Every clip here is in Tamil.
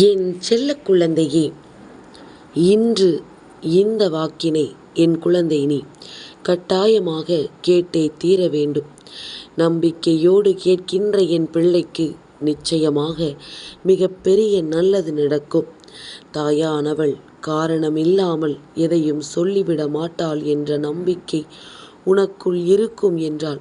என் செல்ல குழந்தையே இன்று இந்த வாக்கினை என் குழந்தை நீ கட்டாயமாக கேட்டே தீர வேண்டும். நம்பிக்கையோடு கேட்கின்ற என் பிள்ளைக்கு நிச்சயமாக மிகப்பெரிய நல்லது நடக்கும். தாயானவள் காரணமில்லாமல் எதையும் சொல்லிவிட மாட்டாள் என்ற நம்பிக்கை உனக்குள் இருக்கும் என்றால்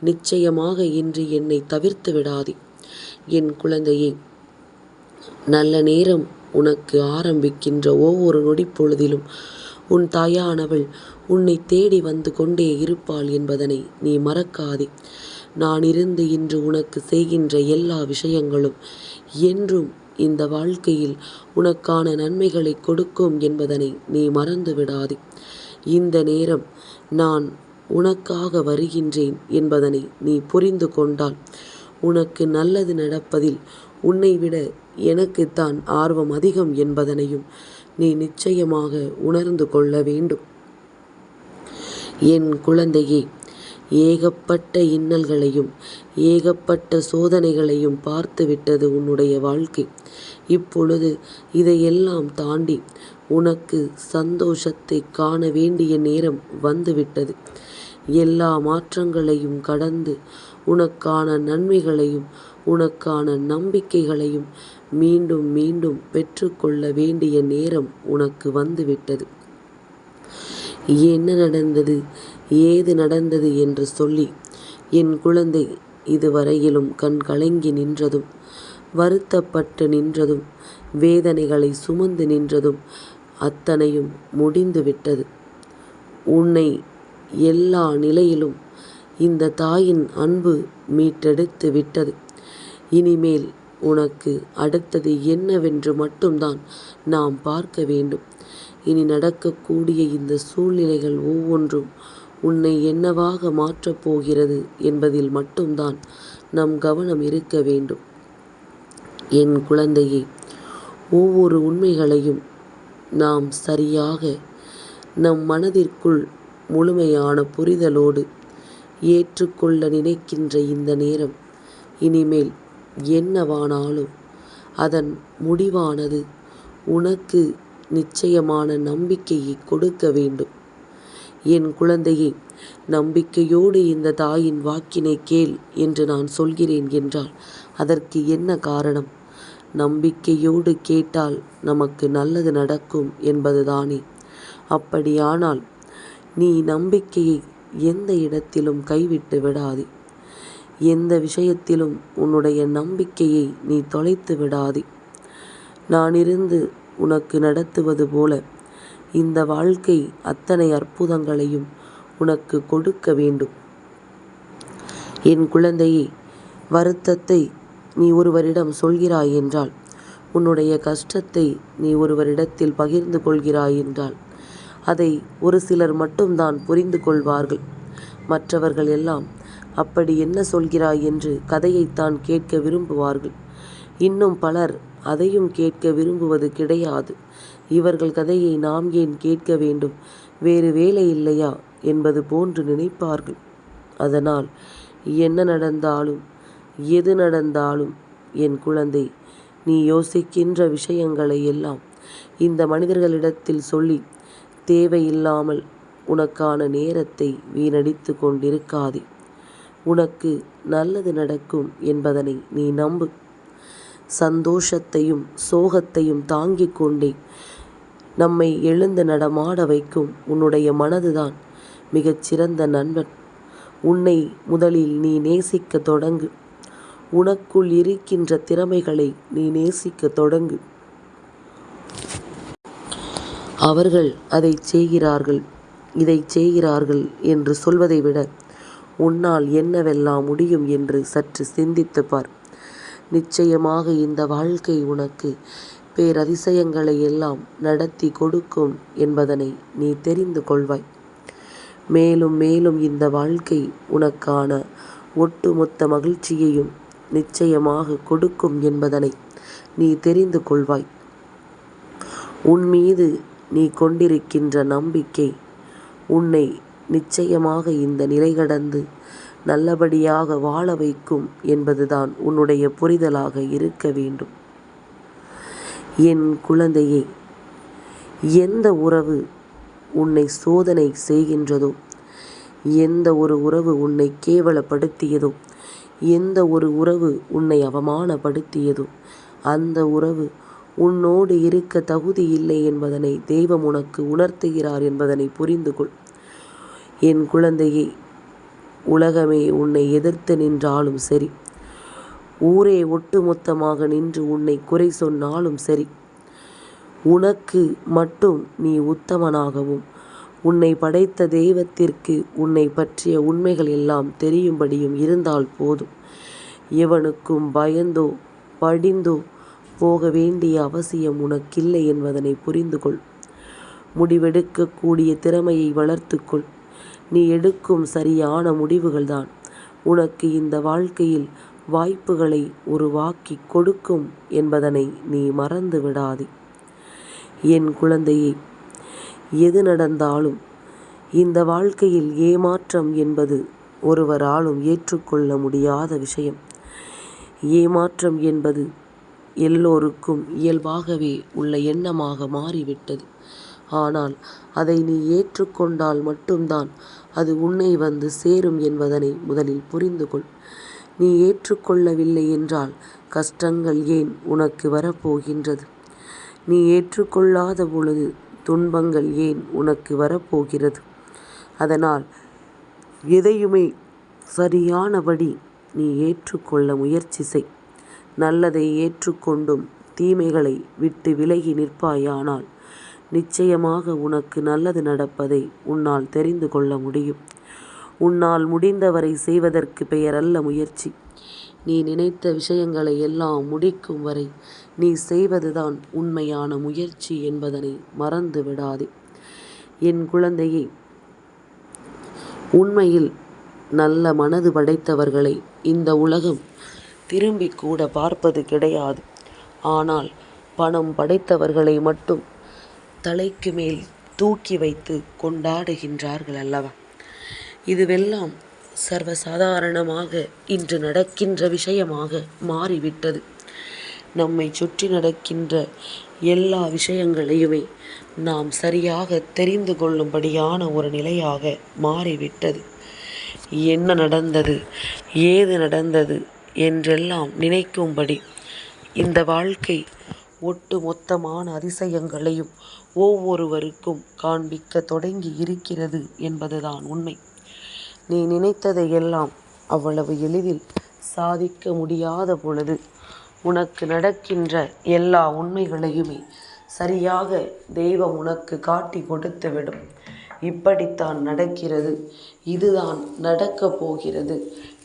நிச்சயமாக இன்று என்னை தவிர்த்து விடாதே. என் குழந்தையே நல்ல நேரம் உனக்கு ஆரம்பிக்கின்ற ஒவ்வொரு நொடிப்பொழுதிலும் உன் தாயானவள் உன்னை தேடி வந்து கொண்டே இருப்பாள் என்பதனை நீ மறக்காதே. நான் இருந்து இன்று உனக்கு செய்கின்ற எல்லா விஷயங்களும் என்றும் இந்த வாழ்க்கையில் உனக்கான நன்மைகளை கொடுக்கும் என்பதனை நீ மறந்து விடாதே. இந்த நேரம் நான் உனக்காக வருகின்றேன் என்பதனை நீ புரிந்து கொண்டால் உனக்கு நல்லது நடப்பதில் உன்னை விட எனக்குத்தான் ஆர்வம் அதிகம் என்பதனையும் நீ நிச்சயமாக உணர்ந்து கொள்ள வேண்டும். என் குழந்தையே ஏகப்பட்ட இன்னல்களையும் ஏகப்பட்ட சோதனைகளையும் பார்த்துவிட்டது உன்னுடைய வாழ்க்கை. இப்பொழுது இதையெல்லாம் தாண்டி உனக்கு சந்தோஷத்தை காண வேண்டிய நேரம் வந்துவிட்டது. எல்லா மாற்றங்களையும் கடந்து உனக்கான நன்மைகளையும் உனக்கான நம்பிக்கைகளையும் மீண்டும் மீண்டும் பெற்றுக்கொள்ள வேண்டிய நேரம் உனக்கு வந்துவிட்டது. என்ன நடந்தது? ஏது நடந்தது என்று சொல்லி என் குழந்தை இதுவரையிலும் கண் கலங்கி நின்றதும் வருத்தப்பட்டு நின்றதும் வேதனைகளை சுமந்து நின்றதும் அத்தனையும் முடிந்துவிட்டது உன்னை எல்லா நிலையிலும் இந்த தாயின் அன்பு மீட்டெடுத்து விட்டது. இனிமேல் உனக்கு அடுத்தது என்னவென்று மட்டும்தான் நாம் பார்க்க வேண்டும். இனி நடக்கக்கூடிய இந்த சூழ்நிலைகள் ஒவ்வொன்றும் உன்னை என்னவாக மாற்றப் போகிறது என்பதில் மட்டும்தான் நம் கவனம் இருக்க வேண்டும். என் குழந்தையே ஒவ்வொரு உண்மைகளையும் நாம் சரியாக நம் மனதிற்குள் முழுமையான புரிதலோடு ஏற்றுக்கொள்ள நினைக்கின்ற இந்த நேரம் இனிமேல் என்னவானாலும் அதன் முடிவானது உனக்கு நிச்சயமான நம்பிக்கையை கொடுக்க வேண்டும். என் குழந்தையே நம்பிக்கையோடு இந்த தாயின் வாக்கினை கேள் என்று நான் சொல்கிறேன் என்றால் அதற்கு என்ன காரணம்? நம்பிக்கையோடு கேட்டால் நமக்கு நல்லது நடக்கும் என்பதுதானே. அப்படியானால் நீ நம்பிக்கையை எந்த இடத்திலும் கைவிட்டு விடாதே. எந்த விஷயத்திலும் உன்னுடைய நம்பிக்கையை நீ தொலைத்து விடாதே. நான் இருந்து உனக்கு நடத்துவது போல இந்த வாழ்க்கை அத்தனை அற்புதங்களையும் உனக்கு கொடுக்க வேண்டும். என் குழந்தையே வருத்தத்தை நீ ஒருவரிடம் சொல்கிறாய் என்றால் உன்னுடைய கஷ்டத்தை நீ ஒருவரிடத்தில் பகிர்ந்து கொள்கிறாய் என்றால் அதை ஒரு சிலர் மட்டும்தான் புரிந்து கொள்வார்கள். மற்றவர்கள் எல்லாம் அப்படி என்ன சொல்கிறாய் என்று கதையைத்தான் கேட்க விரும்புவார்கள். இன்னும் பலர் அதையும் கேட்க விரும்புவது கிடையாது. இவர்கள் கதையை நாம் ஏன் கேட்க வேண்டும்? வேறு வேலை இல்லையா? என்பது போன்று நினைப்பார்கள். அதனால் என்ன நடந்தாலும் எது நடந்தாலும் என் குழந்தை நீ யோசிக்கின்ற விஷயங்களை எல்லாம் இந்த மனிதர்களிடத்தில் சொல்லி தேவையில்லாமல் உனக்கான நேரத்தை வீணடித்து கொண்டிருக்காதே. உனக்கு நல்லது நடக்கும் என்பதனை நீ நம்பு. சந்தோஷத்தையும் சோகத்தையும் தாங்கிக் கொண்டே நம்மை எழுந்து நடமாட வைக்கும் உன்னுடைய மனதுதான் மிகச்சிறந்த நண்பன். உன்னை முதலில் நீ நேசிக்க தொடங்கு. உனக்குள் இருக்கின்ற திறமைகளை நீ நேசிக்க தொடங்கு. அவர்கள் அதை செய்கிறார்கள் இதை செய்கிறார்கள் என்று சொல்வதை விட உன்னால் என்னவெல்லாம் முடியும் என்று சற்று சிந்தித்து பார். நிச்சயமாக இந்த வாழ்க்கை உனக்கு பேரதிசயங்களை எல்லாம் நடத்தி கொடுக்கும் என்பதனை நீ தெரிந்து கொள்வாய். மேலும் மேலும் இந்த வாழ்க்கை உனக்கான ஒட்டுமொத்த மகிழ்ச்சியையும் நிச்சயமாக கொடுக்கும் என்பதனை நீ தெரிந்து கொள்வாய். உன் மீது நீ கொண்டிருக்கின்ற நம்பிக்கை உன்னை நிச்சயமாக இந்த நிலை கடந்து நல்லபடியாக வாழ வைக்கும் என்பதுதான் உன்னுடைய புரிதலாக இருக்க வேண்டும். என் குழந்தையே எந்த உறவு உன்னை சோதனை செய்கின்றதோ எந்த ஒரு உறவு உன்னை கேவலப்படுத்தியதோ எந்த ஒரு உறவு உன்னை அவமானப்படுத்தியதோ அந்த உறவு உன்னோடு இருக்க தகுதி இல்லை என்பதனை தெய்வம் உனக்கு உணர்த்துகிறார் என்பதனை புரிந்து கொள் என் குழந்தையே உலகமே உன்னை எதிர்த்து நின்றாலும் சரி. ஊரே ஒட்டுமொத்தமாக நின்று உன்னை குறை சொன்னாலும் சரி. உனக்கு மட்டும் நீ உத்தமனாகவும் உன்னை படைத்த தெய்வத்திற்கு உன்னை பற்றிய உண்மைகள் எல்லாம் தெரியும்படியும் இருந்தால் போதும். எவனுக்கும் பயந்தோ படிந்தோ போக வேண்டிய அவசியம் உனக்கில்லை என்பதனை புரிந்து கொள் முடிவெடுக்கக்கூடிய திறமையை வளர்த்துக்கொள். நீ எடுக்கும் சரியான முடிவுகள்தான். உனக்கு இந்த வாழ்க்கையில் வாய்ப்புகளை உருவாக்கி கொடுக்கும் என்பதனை நீ மறந்து விடாதே. என் குழந்தையே எது நடந்தாலும் இந்த வாழ்க்கையில் ஏமாற்றம் என்பது ஒருவராலும் ஏற்றுக்கொள்ள முடியாத விஷயம். ஏமாற்றம் என்பது எல்லோருக்கும் இயல்பாகவே உள்ள எண்ணமாக மாறிவிட்டது. ஆனால் அதை நீ ஏற்றுக்கொண்டால் மட்டும்தான் அது உன்னை வந்து சேரும் என்பதனை முதலில் புரிந்து கொள் நீ ஏற்றுக்கொள்ளவில்லை என்றால் கஷ்டங்கள் ஏன் உனக்கு வரப்போகின்றது? நீ ஏற்றுக்கொள்ளாத பொழுது துன்பங்கள் ஏன் உனக்கு வரப்போகிறது? அதனால் எதையுமே சரியானபடி நீ ஏற்றுக்கொள்ள முயற்சி செய். நல்லதை ஏற்றுக்கொண்டும் தீமைகளை விட்டு விலகி நிற்பாயானால் நிச்சயமாக உனக்கு நல்லது நடப்பதை உன்னால் தெரிந்து கொள்ள முடியும். உன்னால் முடிந்தவரை செய்வதற்கு பெயரல்ல முயற்சி. நீ நினைத்த விஷயங்களை எல்லாம் முடிக்கும் வரை நீ செய்வதுதான் உண்மையான முயற்சி என்பதனை மறந்து விடாதே. என் குழந்தையை உண்மையில் நல்ல மனது படைத்தவர்களை இந்த உலகம் திரும்பி கூட பார்ப்பது கிடையாது. ஆனால் பணம் படைத்தவர்களை மட்டும் தலைக்கு மேல் தூக்கி வைத்து கொண்டாடுகின்றார்கள் அல்லவா? இதுவெல்லாம் சர்வசாதாரணமாக இன்று நடக்கின்ற விஷயமாக மாறிவிட்டது. நம்மை சுற்றி நடக்கின்ற எல்லா விஷயங்களையுமே நாம் சரியாக தெரிந்து கொள்ளும்படியான ஒரு நிலையாக மாறிவிட்டது. என்ன நடந்தது? ஏது நடந்தது? என்றெல்லாம் நினைக்கும்படி இந்த வாழ்க்கை ஒட்டு மொத்தமான அதிசயங்களையும் ஒவ்வொருவருக்கும் காண்பிக்க தொடங்கி இருக்கிறது என்பதுதான் உண்மை. நீ நினைத்ததை எல்லாம் அவ்வளவு எளிதில் சாதிக்க முடியாத பொழுது உனக்கு நடக்கின்ற எல்லா உண்மைகளையுமே சரியாக தெய்வம் உனக்கு காட்டி கொடுத்துவிடும் இப்படித்தான் நடக்கிறது. இதுதான் நடக்கப் போகிறது.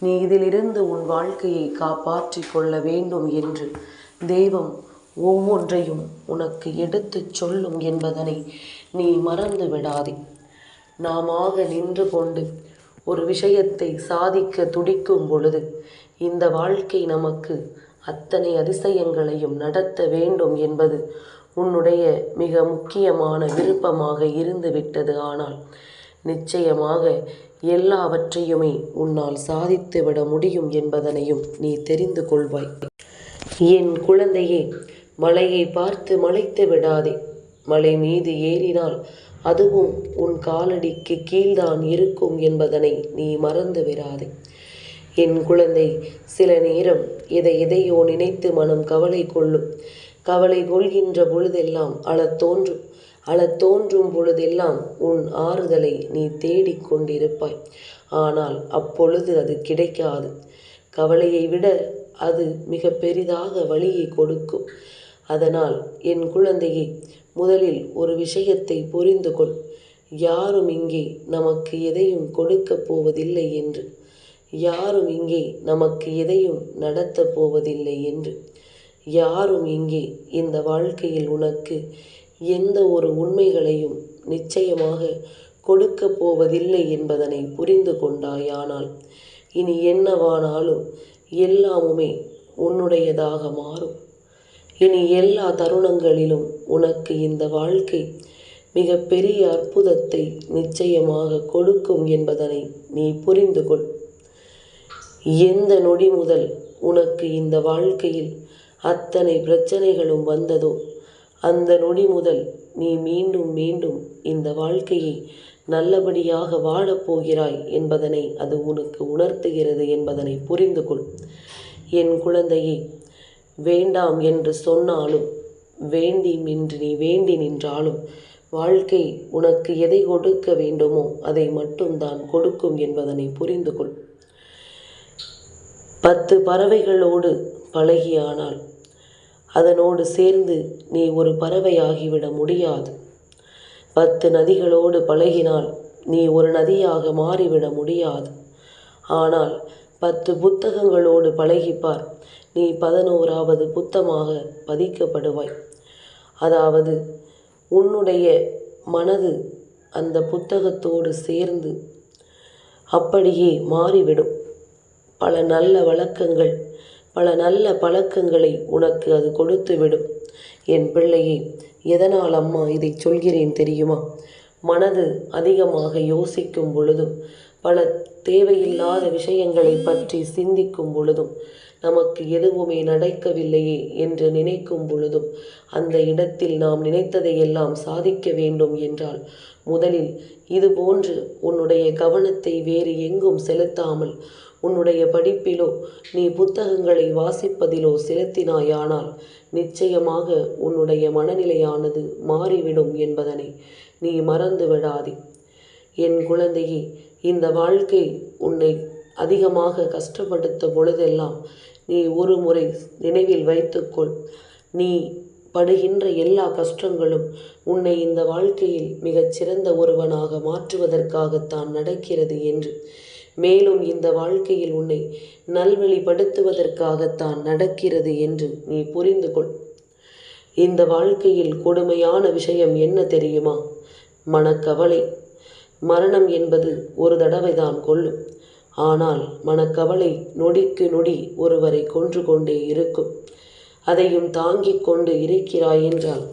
நீ இதிலிருந்து உன் வாழ்க்கையை காப்பாற்றிக் கொள்ள வேண்டும் என்று தெய்வம் ஒவ்வொன்றையும் உனக்கு எடுத்துச் சொல்லும் என்பதனை நீ மறந்து விடாதே. நாமாக நின்று கொண்டு ஒரு விஷயத்தை சாதிக்க துடிக்கும் பொழுது இந்த வாழ்க்கை நமக்கு அத்தனை அதிசயங்களையும் நடத்த வேண்டும் என்பது உன்னுடைய மிக முக்கியமான விருப்பமாக இருந்துவிட்டது. ஆனால் நிச்சயமாக எல்லாவற்றையுமே உன்னால் சாதித்துவிட முடியும் என்பதனையும் நீ தெரிந்து கொள்வாய். என் குழந்தையே மலையை பார்த்து மலைத்து விடாதே. மலை மீது ஏறினால் அதுவும் உன் காலடிக்கு கீழ்தான் இருக்கும் என்பதனை நீ மறந்து விடாதே. என் குழந்தை சில நேரம் எதை எதையோ நினைத்து மனம் கவலை கொள்ளும். கவலை கொள்கின்ற பொழுதெல்லாம் அழத் தோன்றும் அழத் தோன்றும் பொழுதெல்லாம் உன் ஆறுதலை நீ தேடிக் கொண்டிருப்பாய். ஆனால் அப்பொழுது அது கிடைக்காது. கவலையை விட அது மிக பெரிதாக வழியை கொடுக்கும். அதனால் என் குழந்தையை முதலில் ஒரு விஷயத்தை புரிந்து கொள். யாரும் இங்கே நமக்கு எதையும் கொடுக்கப் போவதில்லை என்று. யாரும் இங்கே நமக்கு எதையும் நடத்தப் போவதில்லை என்று. யாரும் இங்கே இந்த வாழ்க்கையில் உனக்கு எந்த ஒரு உண்மைகளையும் நிச்சயமாக கொடுக்கப் போவதில்லை என்பதனை புரிந்து கொண்டாயானால் இனி என்னவானாலும் எல்லாமுமே உன்னுடையதாக மாறும். இனி எல்லா தருணங்களிலும் உனக்கு இந்த வாழ்க்கை மிக பெரிய அற்புதத்தை நிச்சயமாக கொடுக்கும் என்பதனை நீ புரிந்து கொள். எந்த நொடி முதல் உனக்கு இந்த வாழ்க்கையில் அத்தனை பிரச்சனைகளும் வந்ததோ அந்த நொடி முதல் நீ மீண்டும் மீண்டும் இந்த வாழ்க்கையை நல்லபடியாக வாழப்போகிறாய் என்பதனை அது உனக்கு உணர்த்துகிறது என்பதனை புரிந்து கொள். என் குழந்தையை வேண்டாம் என்று சொன்னாலும் வேண்டி நின்று நீ வேண்டி நின்றாலும் வாழ்க்கை உனக்கு எதை கொடுக்க வேண்டுமோ அதை மட்டும்தான் கொடுக்கும் என்பதனை புரிந்து கொள். பத்து பறவைகளோடு பழகியானால் அதனோடு சேர்ந்து நீ ஒரு பறவையாகிவிட முடியாது. பத்து நதிகளோடு பழகினால் நீ ஒரு நதியாக மாறிவிட முடியாது. ஆனால் பத்து புத்தகங்களோடு பழகிப்பார் நீ பதினோராவது புத்தமாக பதிக்கப்படுவாய். அதாவது உன்னுடைய மனது அந்த புத்தகத்தோடு சேர்ந்து அப்படியே மாறிவிடும். பல நல்ல வழக்கங்கள் பல நல்ல பழக்கங்களை உனக்கு அது கொடுத்துவிடும். என் பிள்ளையை எதனால் அம்மா இதை சொல்கிறேன் தெரியுமா? மனது அதிகமாக யோசிக்கும் பொழுதும் பல தேவையில்லாத விஷயங்களை பற்றி சிந்திக்கும் பொழுதும் நமக்கு எதுவுமே நடக்கவில்லையே என்று நினைக்கும் பொழுதும் அந்த இடத்தில் நாம் நினைத்ததையெல்லாம் சாதிக்க வேண்டும் என்றால் முதலில் இதுபோன்று உன்னுடைய கவனத்தை வேறு எங்கும் செலுத்தாமல் உன்னுடைய படிப்பிலோ நீ புத்தகங்களை வாசிப்பதிலோ செலுத்தினாயானால் நிச்சயமாக உன்னுடைய மனநிலையானது மாறிவிடும் என்பதனை நீ மறந்து விடாதே. என் குழந்தையே இந்த வாழ்க்கை உன்னை அதிகமாக கஷ்டப்படுத்த பொழுதெல்லாம் நீ ஒரு முறை நினைவில் வைத்துக்கொள். நீ படுகின்ற எல்லா கஷ்டங்களும் உன்னை இந்த வாழ்க்கையில் மிகச் சிறந்த ஒருவனாக மாற்றுவதற்காகத்தான் நடக்கிறது என்று. மேலும் இந்த வாழ்க்கையில் உன்னை நல்வழிப்படுத்துவதற்காகத்தான் நடக்கிறது என்று நீ புரிந்து கொள் இந்த வாழ்க்கையில் கொடுமையான விஷயம் என்ன தெரியுமா? மனக்கவலை. மரணம் என்பது ஒரு தடவை தான் கொள்ளும் ஆனால் மனக்கவலை நொடிக்கு நொடி ஒருவரை கொன்று கொண்டே இருக்கும். அதையும் தாங்கிக் கொண்டு இருக்கிறாய் என்றால்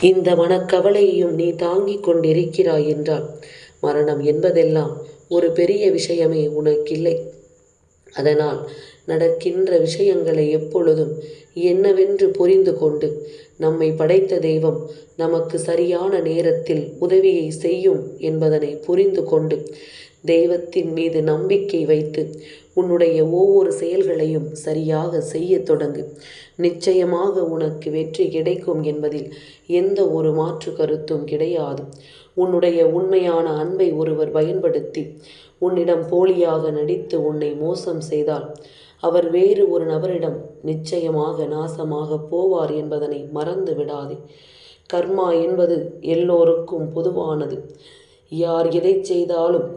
இந்த மனக்கவலையையும் நீ தாங்கிக் கொண்டிருக்கிறாய் என்றால் மரணம் என்பதெல்லாம் ஒரு பெரிய விஷயமே உனக்கில்லை. அதனால் நடக்கின்ற விஷயங்களை எப்பொழுதும் என்னவென்று புரிந்து கொண்டு நம்மை படைத்த தெய்வம் நமக்கு சரியான நேரத்தில் உதவியை செய்யும் என்பதனை புரிந்து கொண்டு தெய்வத்தின் மீது நம்பிக்கை வைத்து உன்னுடைய ஒவ்வொரு செயல்களையும் சரியாக செய்ய தொடங்கு. நிச்சயமாக உனக்கு வெற்றி கிடைக்கும் என்பதில் எந்த ஒரு மாற்று கருத்தும் கிடையாது. உன்னுடைய உண்மையான அன்பை ஒருவர் பயன்படுத்தி உன்னிடம் போலியாக நடித்து உன்னை மோசம் செய்தால் அவர் வேறு ஒரு நபரிடம் நிச்சயமாக நாசமாக போவார் என்பதனை மறந்து விடாதே. கர்மா என்பது எல்லோருக்கும் பொதுவானது. யார் எதை செய்தாலும்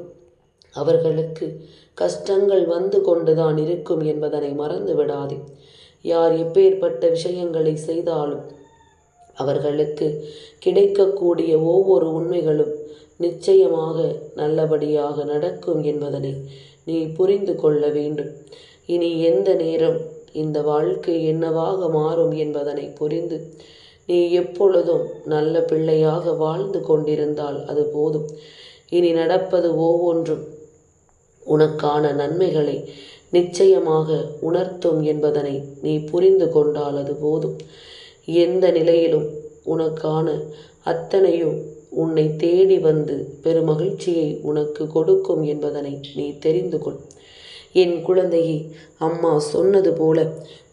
அவர்களுக்கு கஷ்டங்கள் வந்து கொண்டுதான் இருக்கும் என்பதனை மறந்து விடாதே. யார் எப்பேற்பட்ட விஷயங்களை செய்தாலும் அவர்களுக்கு கிடைக்கக்கூடிய ஒவ்வொரு உண்மைகளும் நிச்சயமாக நல்லபடியாக நடக்கும் என்பதனை நீ புரிந்து கொள்ள வேண்டும். இனி எந்த நேரம் இந்த வாழ்க்கை என்னவாக மாறும் என்பதனை புரிந்து நீ எப்பொழுதும் நல்ல பிள்ளையாக வாழ்ந்து கொண்டிருந்தால் அது போதும். இனி நடப்பது ஒவ்வொன்றும் உனக்கான நன்மைகளை நிச்சயமாக உணர்த்தும் என்பதனை நீ புரிந்து கொண்டால் அது போதும். எந்த நிலையிலும் உனக்கான அத்தனையும் உன்னை தேடி வந்து பெருமகிழ்ச்சியை உனக்கு கொடுக்கும் என்பதனை நீ தெரிந்து கொள். என் குழந்தையே அம்மா சொன்னது போல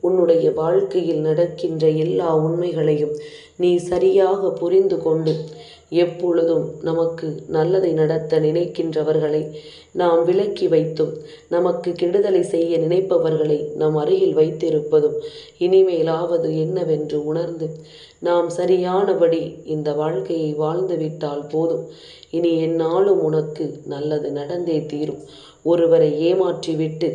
உன்னுடைய வாழ்க்கையில் நடக்கின்ற எல்லா உண்மைகளையும் நீ சரியாக புரிந்து கொண்டு எப்பொழுதும் நமக்கு நல்லதை நடத்த நினைக்கின்றவர்களை நாம் விலக்கி வைத்தும் நமக்கு கெடுதலை செய்ய நினைப்பவர்களை நம் அருகில் வைத்திருப்பதும் இனிமேலாவது என்னவென்று உணர்ந்து நாம் சரியானபடி இந்த வாழ்க்கையை வாழ்ந்துவிட்டால் போதும். இனி என்னாலும் உனக்கு நல்லது நடந்தே தீரும். ஒருவரை ஏமாற்றிவிட்டு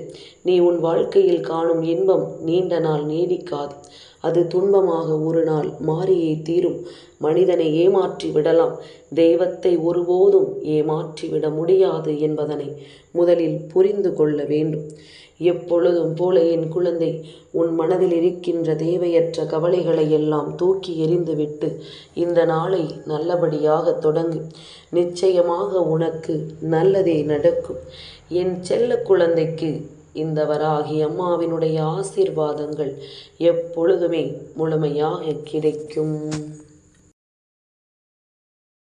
நீ உன் வாழ்க்கையில் காணும் இன்பம் நீண்ட நாள் நீடிக்காது. அது துன்பமாக ஒரு நாள் மாறியே தீரும். மனிதனை ஏமாற்றி விடலாம். தெய்வத்தை ஒருபோதும் ஏமாற்றிவிட முடியாது என்பதனை முதலில் புரிந்து கொள்ள வேண்டும். எப்பொழுதும் போல என் குழந்தை உன் மனதில் இருக்கின்ற தேவையற்ற கவலைகளை எல்லாம் தூக்கி எறிந்துவிட்டு இந்த நாளை நல்லபடியாக தொடங்கு. நிச்சயமாக உனக்கு நல்லதே நடக்கும். என் செல்ல குழந்தைக்கு இந்த வராகி அம்மாவினுடைய ஆசீர்வாதங்கள் எப்பொழுதுமே முழுமையாக கிடைக்கும்.